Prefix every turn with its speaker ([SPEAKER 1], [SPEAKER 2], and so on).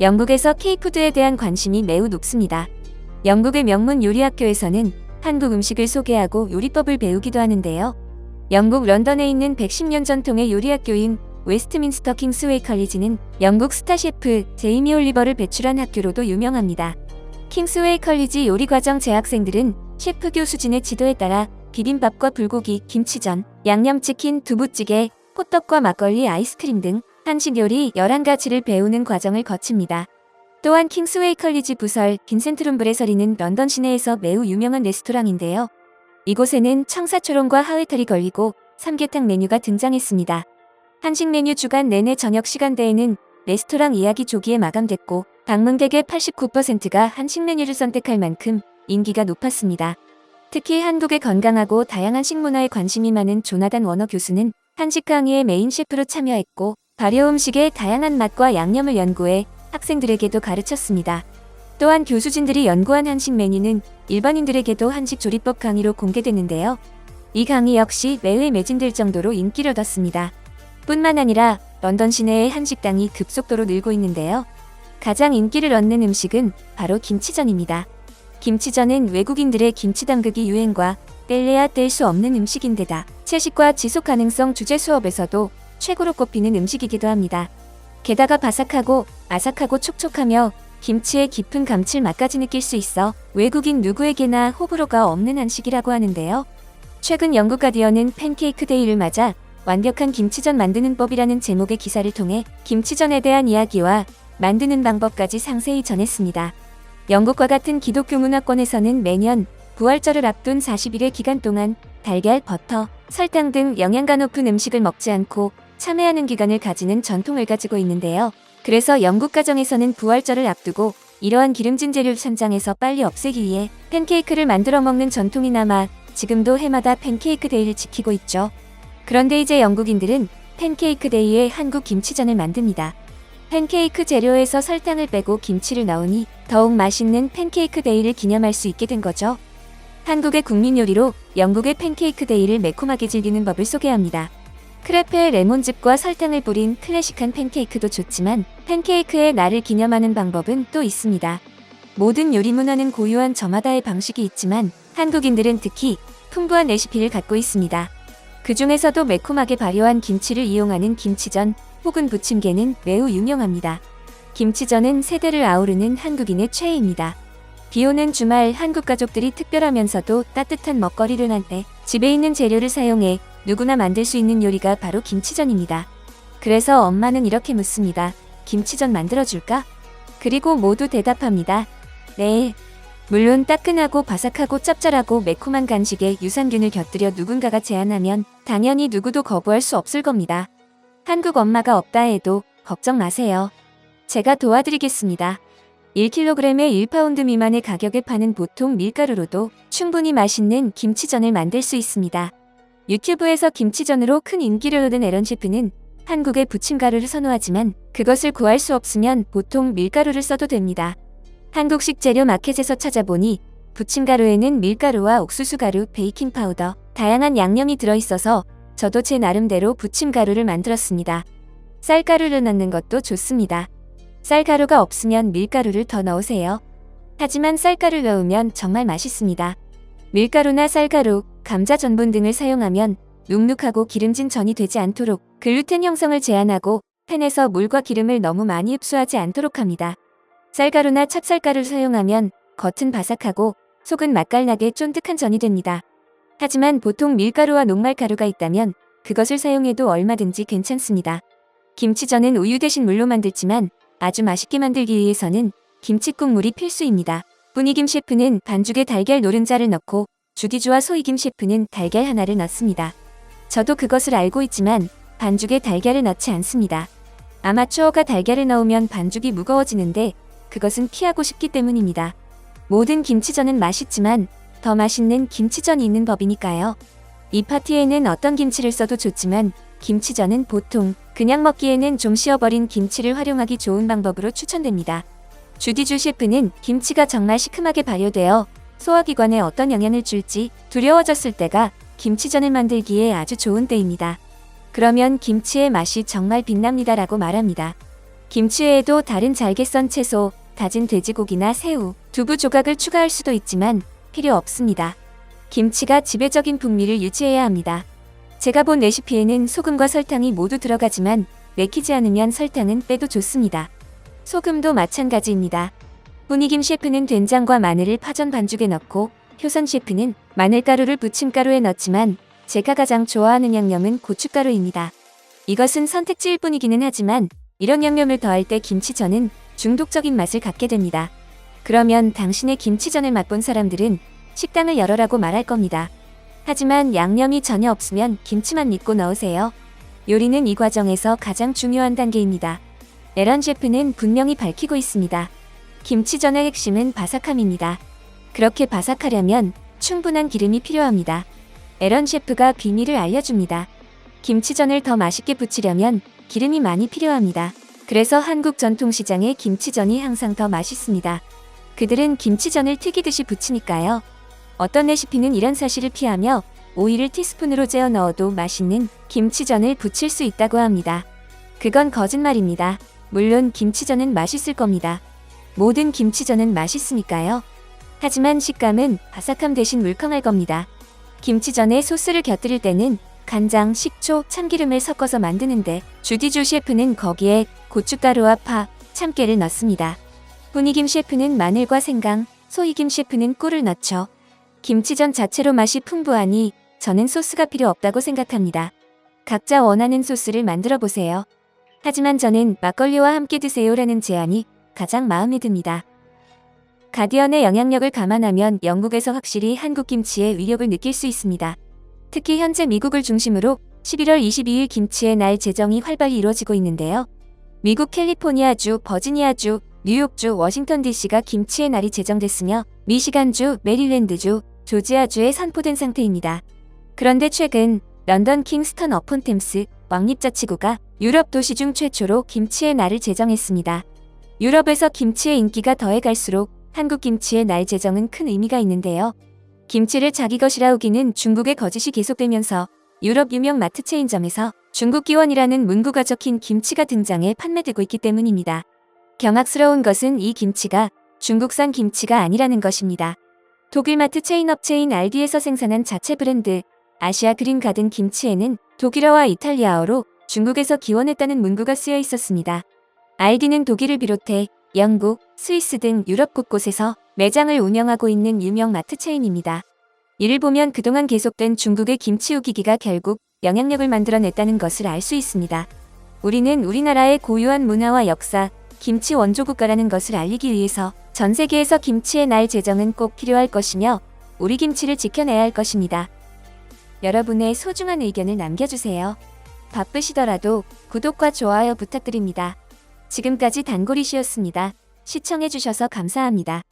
[SPEAKER 1] 영국에서 K푸드에 대한 관심이 매우 높습니다. 영국의 명문 요리학교에서는 한국 음식을 소개하고 요리법을 배우기도 하는데요. 영국 런던에 있는 110년 전통의 요리학교인 웨스트민스터 킹스웨이 컬리지는 영국 스타 셰프 제이미 올리버를 배출한 학교로도 유명합니다. 킹스웨이 컬리지 요리과정 재학생들은 셰프 교수진의 지도에 따라 비빔밥과 불고기, 김치전, 양념치킨, 두부찌개, 호떡과 막걸리, 아이스크림 등 한식 요리 11가지를 배우는 과정을 거칩니다. 또한 킹스웨이 컬리지 부설 빈센트룸브레서리는 런던 시내에서 매우 유명한 레스토랑인데요. 이곳에는 청사초롱과 하회탈이 걸리고 삼계탕 메뉴가 등장했습니다. 한식 메뉴 주간 내내 저녁 시간대에는 레스토랑 예약이 조기에 마감됐고 방문객의 89%가 한식 메뉴를 선택할 만큼 인기가 높았습니다. 특히 한국의 건강하고 다양한 식문화에 관심이 많은 조나단 워너 교수는 한식 강의의 메인 셰프로 참여했고 발효 음식의 다양한 맛과 양념을 연구해 학생들에게도 가르쳤습니다. 또한 교수진들이 연구한 한식 메뉴는 일반인들에게도 한식 조리법 강의로 공개됐는데요. 이 강의 역시 매회 매진될 정도로 인기를 얻었습니다. 뿐만 아니라 런던 시내의 한식당이 급속도로 늘고 있는데요. 가장 인기를 얻는 음식은 바로 김치전입니다. 김치전은 외국인들의 김치 담그기 유행과 뗄래야 뗄 수 없는 음식인데다 채식과 지속 가능성 주제 수업에서도 최고로 꼽히는 음식이기도 합니다. 게다가 바삭하고 아삭하고 촉촉하며 김치의 깊은 감칠맛까지 느낄 수 있어 외국인 누구에게나 호불호가 없는 한식이라고 하는데요. 최근 영국 가디언은 팬케이크 데이를 맞아 완벽한 김치전 만드는 법이라는 제목의 기사를 통해 김치전에 대한 이야기와 만드는 방법까지 상세히 전했습니다. 영국과 같은 기독교 문화권에서는 매년 부활절을 앞둔 40일의 기간 동안 달걀, 버터, 설탕 등 영양가 높은 음식을 먹지 않고 참회하는 기간을 가지는 전통을 가지고 있는데요. 그래서 영국 가정에서는 부활절을 앞두고 이러한 기름진 재료를 천장에서 빨리 없애기 위해 팬케이크를 만들어 먹는 전통이 남아 지금도 해마다 팬케이크 데이를 지키고 있죠. 그런데 이제 영국인들은 팬케이크 데이에 한국 김치전을 만듭니다. 팬케이크 재료에서 설탕을 빼고 김치를 넣으니 더욱 맛있는 팬케이크 데이를 기념할 수 있게 된 거죠. 한국의 국민 요리로 영국의 팬케이크 데이를 매콤하게 즐기는 법을 소개합니다. 크레페에 레몬즙과 설탕을 뿌린 클래식한 팬케이크도 좋지만 팬케이크의 날을 기념하는 방법은 또 있습니다. 모든 요리 문화는 고유한 저마다의 방식이 있지만 한국인들은 특히 풍부한 레시피를 갖고 있습니다. 그 중에서도 매콤하게 발효한 김치를 이용하는 김치전 혹은 부침개는 매우 유명합니다. 김치전은 세대를 아우르는 한국인의 최애입니다. 비 오는 주말 한국 가족들이 특별하면서도 따뜻한 먹거리를 할 때 집에 있는 재료를 사용해 누구나 만들 수 있는 요리가 바로 김치전입니다. 그래서 엄마는 이렇게 묻습니다. 김치전 만들어줄까? 그리고 모두 대답합니다. 네. 물론 따끈하고 바삭하고 짭짤하고 매콤한 간식에 유산균을 곁들여 누군가가 제안하면 당연히 누구도 거부할 수 없을 겁니다. 한국 엄마가 없다 해도 걱정 마세요. 제가 도와드리겠습니다. 1kg에 1파운드 미만의 가격에 파는 보통 밀가루로도 충분히 맛있는 김치전을 만들 수 있습니다. 유튜브에서 김치전으로 큰 인기를 얻은 에런 셰프는 한국의 부침가루를 선호하지만 그것을 구할 수 없으면 보통 밀가루를 써도 됩니다. 한국식 재료 마켓에서 찾아보니 부침가루에는 밀가루와 옥수수 가루, 베이킹 파우더, 다양한 양념이 들어있어서 저도 제 나름대로 부침가루를 만들었습니다. 쌀가루를 넣는 것도 좋습니다. 쌀가루가 없으면 밀가루를 더 넣으세요. 하지만 쌀가루 넣으면 정말 맛있습니다. 밀가루나 쌀가루, 감자 전분 등을 사용하면 눅눅하고 기름진 전이 되지 않도록 글루텐 형성을 제한하고 팬에서 물과 기름을 너무 많이 흡수하지 않도록 합니다. 쌀가루나 찹쌀가루를 사용하면 겉은 바삭하고 속은 맛깔나게 쫀득한 전이 됩니다. 하지만 보통 밀가루와 녹말가루가 있다면 그것을 사용해도 얼마든지 괜찮습니다. 김치전은 우유 대신 물로 만들지만 아주 맛있게 만들기 위해서는 김치국물이 필수입니다. 분이김 셰프는 반죽에 달걀 노른자를 넣고 주디주와 소이김 셰프는 달걀 하나를 넣습니다. 저도 그것을 알고 있지만 반죽에 달걀을 넣지 않습니다. 아마추어가 달걀을 넣으면 반죽이 무거워지는데 그것은 피하고 싶기 때문입니다. 모든 김치전은 맛있지만 더 맛있는 김치전이 있는 법이니까요. 이 파티에는 어떤 김치를 써도 좋지만 김치전은 보통 그냥 먹기에는 좀 쉬어버린 김치를 활용하기 좋은 방법으로 추천됩니다. 주디주 셰프는 김치가 정말 시큼하게 발효되어 소화기관에 어떤 영향을 줄지 두려워졌을 때가 김치전을 만들기에 아주 좋은 때입니다. 그러면 김치의 맛이 정말 빛납니다라고 말합니다. 김치 외에도 다른 잘게 썬 채소, 다진 돼지고기나 새우, 두부 조각을 추가할 수도 있지만 필요 없습니다. 김치가 지배적인 풍미를 유지해야 합니다. 제가 본 레시피에는 소금과 설탕이 모두 들어가지만 맥히지 않으면 설탕은 빼도 좋습니다. 소금도 마찬가지입니다. 분이김 셰프는 된장과 마늘을 파전 반죽에 넣고 효선 셰프는 마늘가루를 부침가루에 넣지만 제가 가장 좋아하는 양념은 고춧가루입니다. 이것은 선택지일 뿐이기는 하지만 이런 양념을 더할 때 김치전은 중독적인 맛을 갖게 됩니다. 그러면 당신의 김치전을 맛본 사람들은 식당을 열어라고 말할 겁니다. 하지만 양념이 전혀 없으면 김치만 믿고 넣으세요. 요리는 이 과정에서 가장 중요한 단계입니다. 에런 셰프는 분명히 밝히고 있습니다. 김치전의 핵심은 바삭함입니다. 그렇게 바삭하려면 충분한 기름이 필요합니다. 에런 셰프가 비밀을 알려줍니다. 김치전을 더 맛있게 부치려면 기름이 많이 필요합니다. 그래서 한국 전통시장의 김치전이 항상 더 맛있습니다. 그들은 김치전을 튀기듯이 부치니까요. 어떤 레시피는 이런 사실을 피하며 오이를 티스푼으로 재어 넣어도 맛있는 김치전을 부칠 수 있다고 합니다. 그건 거짓말입니다. 물론 김치전은 맛있을 겁니다. 모든 김치전은 맛있으니까요. 하지만 식감은 바삭함 대신 물컹할 겁니다. 김치전에 소스를 곁들일 때는 간장, 식초, 참기름을 섞어서 만드는데 주디조 셰프는 거기에 고춧가루와 파, 참깨를 넣습니다. 분이김 셰프는 마늘과 생강, 소이김 셰프는 꿀을 넣죠. 김치전 자체로 맛이 풍부하니 저는 소스가 필요 없다고 생각합니다. 각자 원하는 소스를 만들어 보세요. 하지만 저는 막걸리와 함께 드세요라는 제안이 가장 마음에 듭니다. 가디언의 영향력을 감안하면 영국에서 확실히 한국 김치의 위력을 느낄 수 있습니다. 특히 현재 미국을 중심으로 11월 22일 김치의 날 제정이 활발히 이루어지고 있는데요. 미국 캘리포니아주, 버지니아주, 뉴욕주, 워싱턴 DC가 김치의 날이 제정됐으며 미시간주, 메릴랜드주, 조지아주에 선포된 상태입니다. 그런데 최근 런던 킹스턴 어폰 템스 왕립자치구가 유럽 도시 중 최초로 김치의 날을 제정했습니다. 유럽에서 김치의 인기가 더해갈수록 한국 김치의 날 제정은 큰 의미가 있는데요. 김치를 자기 것이라 우기는 중국의 거짓이 계속되면서 유럽 유명 마트 체인점에서 중국 기원이라는 문구가 적힌 김치가 등장해 판매되고 있기 때문입니다. 경악스러운 것은 이 김치가 중국산 김치가 아니라는 것입니다. 독일 마트 체인 업체인 알디에서 생산한 자체 브랜드 아시아 그린 가든 김치에는 독일어와 이탈리아어로 중국에서 기원했다는 문구가 쓰여 있었습니다. 알디는 독일을 비롯해 영국, 스위스 등 유럽 곳곳에서 매장을 운영하고 있는 유명 마트 체인입니다. 이를 보면 그동안 계속된 중국의 김치 우기기가 결국 영향력을 만들어냈다는 것을 알 수 있습니다. 우리는 우리나라의 고유한 문화와 역사, 김치 원조 국가라는 것을 알리기 위해서 전 세계에서 김치의 날 제정은 꼭 필요할 것이며 우리 김치를 지켜내야 할 것입니다. 여러분의 소중한 의견을 남겨주세요. 바쁘시더라도 구독과 좋아요 부탁드립니다. 지금까지 단골이시였습니다. 시청해주셔서 감사합니다.